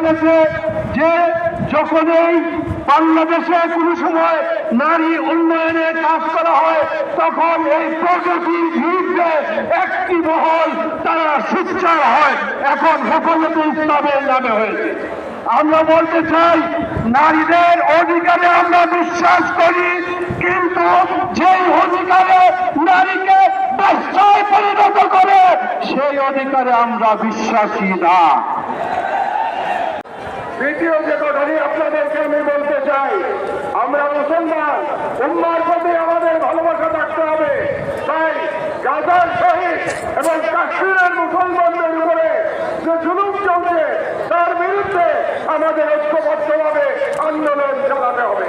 বলেছে যে যখন এই বাংলাদেশে কোনো সময় নারী উন্নয়নে কাজ করা হয়, তখন এই প্রগতির বিরুদ্ধে একটি মহল তারা সুচ্চার হয়। এখন হেফাজত ইসলামের নামে হয়েছে। আমরা বলতে চাই, নারীদের অধিকারে আমরা বিশ্বাস করি, কিন্তু যেই অধিকারে নারীকে ব্যবসায় পরিণত করে, সেই অধিকারে আমরা বিশ্বাসী না। দ্বিতীয় যে কথাটি আপনাদেরকে আমি বলতে চাই, আমরা মুসলমান, উম্মার প্রতি আমাদের ভালোবাসা থাকতে হবে। তাই গাজার শহীদ এবং কাশ্মীরের মুসলমানদের উপরে যে জুলুম চলছে, তার বিরুদ্ধে আমাদের ঐক্যবদ্ধভাবে আন্দোলন চালাতে হবে।